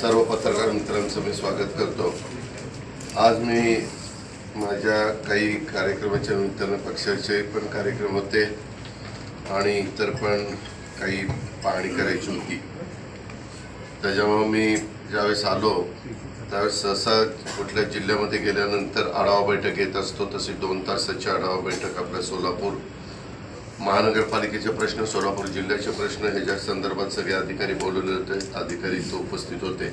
सर्व पत्रकार मित्रांचं मी स्वागत करतो. आज मी माझ्या काही कार्यक्रमाच्या निमित्तानं पक्षाचे पण कार्यक्रम होते आणि इतर पण काही पाहणी करायची होती. त्याच्यामुळं मी ज्यावेळेस आलो त्यावेळेस सहसा कुठल्या जिल्ह्यामध्ये गेल्यानंतर आढावा बैठक येत असतो तशी दोन तासाची आढावा बैठक आपल्या सोलापूर महानगरपालिकेचे प्रश्न सोलापूर जिल्ह्याचे प्रश्न ह्याच्या संदर्भात सगळे अधिकारी बोलवले होते अधिकारी तो उपस्थित होते.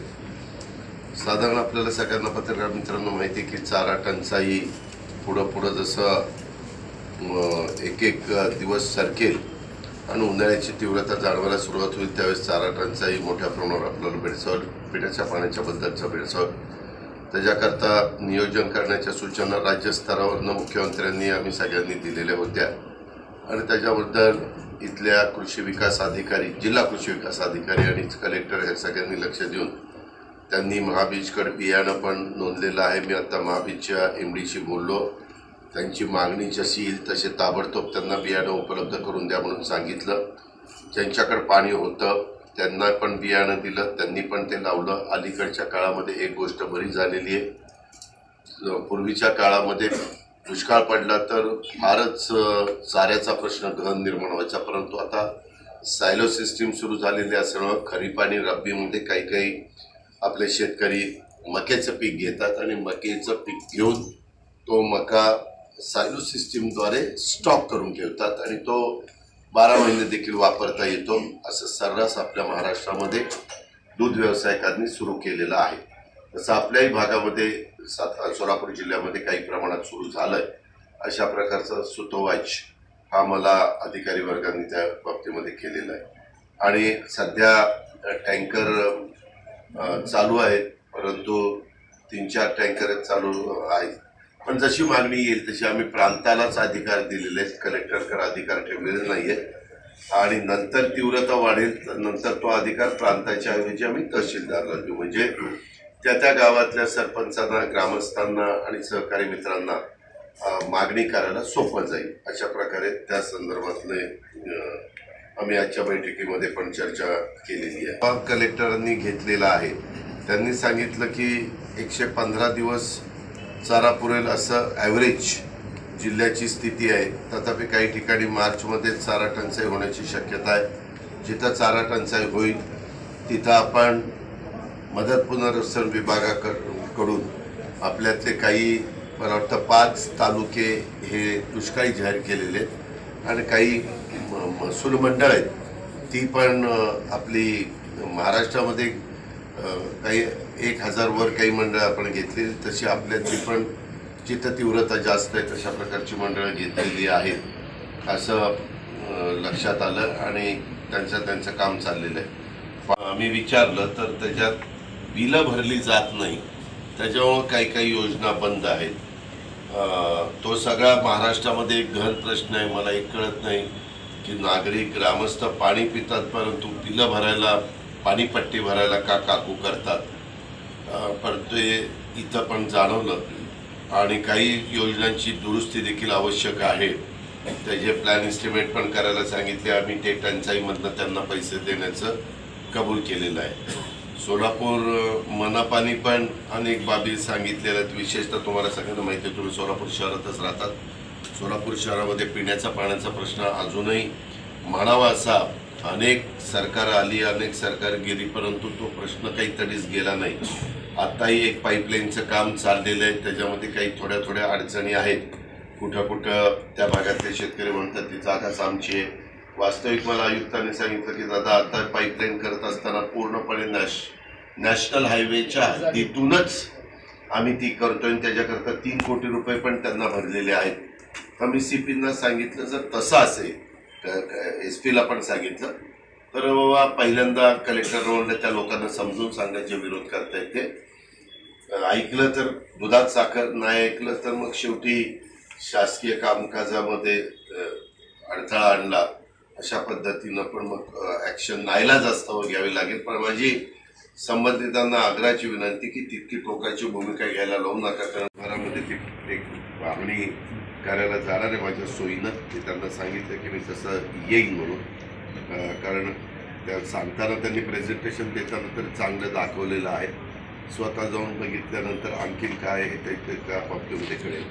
साधारण आपल्याला सगळ्यांना पत्रकार मित्रांनो माहिती आहे की चारा टंचाई पुढं पुढं जसं एक एक दिवस सरकेल आणि उन्हाळ्याची तीव्रता जाणवायला सुरुवात होईल त्यावेळेस चारा टंचाई मोठ्या प्रमाणावर आपल्याला भेडसावल पिण्याच्या पाण्याच्या बद्दलचा भेडसावल. त्याच्याकरता नियोजन करण्याच्या सूचना राज्यस्तरावरनं मुख्यमंत्र्यांनी आम्ही सगळ्यांनी दिलेल्या होत्या. आणि त्याच्याबद्दल इथल्या कृषी विकास अधिकारी जिल्हा कृषी विकास अधिकारी आणि कलेक्टर हे सगळ्यांनी लक्ष देऊन त्यांनी महाबीजकडे बियाणं पण नोंदलेलं आहे. मी आत्ता महाबीजच्या एम डीशी बोललो. त्यांची मागणी जशी येईल तसे ताबडतोब त्यांना बियाणं उपलब्ध करून द्या म्हणून सांगितलं. ज्यांच्याकडे पाणी होतं त्यांना पण बियाणं दिलं त्यांनी पण ते लावलं. अलीकडच्या काळामध्ये एक गोष्ट बरी झालेली आहे. पूर्वीच्या काळामध्ये दुष्काळ पडला तर फारच चाऱ्याचा प्रश्न गहन निर्माण व्हायचा. परंतु आता सायलो सिस्टीम सुरू झालेली असल्यामुळं खरीप आणि रब्बीमध्ये काही काही आपले शेतकरी मक्याचं पीक घेतात आणि मक्याचं पीक घेऊन तो मका सायलो सिस्टीमद्वारे स्टॉक करून ठेवतात आणि तो बारा महिने देखील वापरता येतो. असं सर्रास आपल्या महाराष्ट्रामध्ये दूध व्यावसायिकांनी सुरू केलेलं आहे. तसं आपल्याही भागामध्ये सात सोलापूर जिल्ह्यामध्ये काही प्रमाणात सुरू झालं आहे अशा प्रकारचा सुतोवाच हा मला अधिकारी वर्गाने त्या बाबतीमध्ये केलेला आहे. आणि सध्या टँकर चालू आहेत परंतु तीन चार टँकर चालू आहेत. पण जशी मागणी येईल तशी आम्ही प्रांतालाच अधिकार दिलेले आहेत कलेक्टरकडे अधिकार ठेवलेले नाही आहेत आणि नंतर तीव्रता वाढेल नंतर तो अधिकार प्रांताच्या ऐवजी आम्ही तहसीलदारला देऊ. म्हणजे त्या त्या गावातल्या सरपंचांना ग्रामस्थांना आणि सहकारी मित्रांना मागणी करायला सोपं जाईल. अशा प्रकारे त्या संदर्भातले आम्ही आजच्या बैठकीमध्ये पण चर्चा केलेली आहे. हा कलेक्टरांनी घेतलेला आहे. त्यांनी सांगितलं की एकशे पंधरा दिवस चारा पुरेल असं ॲव्हरेज जिल्ह्याची स्थिती आहे. तथापि काही ठिकाणी मार्चमध्ये चारा टंचाई होण्याची शक्यता आहे. जिथं चारा टंचाई होईल तिथं आपण मदत पुनर्वसन विभागाकडून आपल्यातले काही मला वाटतं पाच तालुके हे दुष्काळी जाहीर केलेले आहेत आणि काही म- महसूल मंडळ आहेत. ती पण आपली महाराष्ट्रामध्ये काही एक हजारवर काही मंडळं आपण घेतलेली तशी आपल्यातली पण जिथं तीव्रता जास्त आहे तशा प्रकारची मंडळं घेतलेली आहेत. असं लक्षात आलं आणि त्यांचं त्यांचं काम चाललेलं आहे. आम्ही विचारलं तर त्याच्यात बिलं भरली जात नाही. त्याच्यामुळं काही काही योजना बंद आहेत. तो सगळा महाराष्ट्रामध्ये एक घर प्रश्न आहे. मला एक कळत नाही की नागरिक ग्रामस्थ पाणी पितात परंतु बिलं भरायला पाणीपट्टी भरायला का काकू करतात? परंतु हे इथं पण जाणवलं. आणि काही योजनांची दुरुस्ती देखील आवश्यक आहे. त्याचे प्लॅन इस्टिमेट पण करायला सांगितले. आम्ही ते टंचाईमधनं त्यांना पैसे देण्याचं कबूल केलेलं आहे. सोलापूर अ, पण अनेक बाबी सांगितलेल्या आहेत. विशेषतः तुम्हाला सगळ्यांना माहिती आहे तुम्ही सोलापूर शहरातच राहतात. सोलापूर शहरामध्ये पिण्याचा पाण्याचा प्रश्न अजूनही म्हणावा असा अनेक सरकार आली अनेक सरकार गेली परंतु तो प्रश्न काही तडीच गेला नाही. आत्ताही एक पाईपलाईनचं काम चाललेलं आहे. त्याच्यामध्ये काही थोड्या थोड्या अडचणी आहेत. कुठं कुठं त्या भागातले शेतकरी म्हणतात ती जागाच आमची आहे. वास्तविक मला आयुक्तांनी सांगितलं की दादा आता पाईपलाईन करत असताना पूर्णपणे नॅश नॅशनल हायवेच्या हद्दीतूनच आम्ही ती करतोय आणि त्याच्याकरता तीन कोटी रुपये पण त्यांना भरलेले आहेत. आम्ही सी पींना सांगितलं जर तसं असेल एस पीला पण सांगितलं. तर बाबा पहिल्यांदा कलेक्टर रोडला त्या लोकांना समजून सांगायचे विरोध करता येते ऐकलं तर दुधात साखर नाही ऐकलं तर मग शेवटी शासकीय कामकाजामध्ये अडथळा आणला. अशा पद्धतीनं पण मग ॲक्शन नाईलाज असतावर घ्यावी लागेल. पण माझी संबंधितांना आग्रहाची विनंती की तितकी टोकाची भूमिका घ्यायला लावू नका कारण घरामध्ये ती एक मागणी करायला जाणार आहे. माझ्या सोयीनं ते त्यांना सांगितलं की मी तसं येईन म्हणून. कारण त्या सांगताना त्यांनी प्रेझेंटेशन देताना तर चांगलं दाखवलेलं आहे. स्वतः जाऊन बघितल्यानंतर आणखीन काय आहे ते ते त्या बाबतीमध्ये कळेल.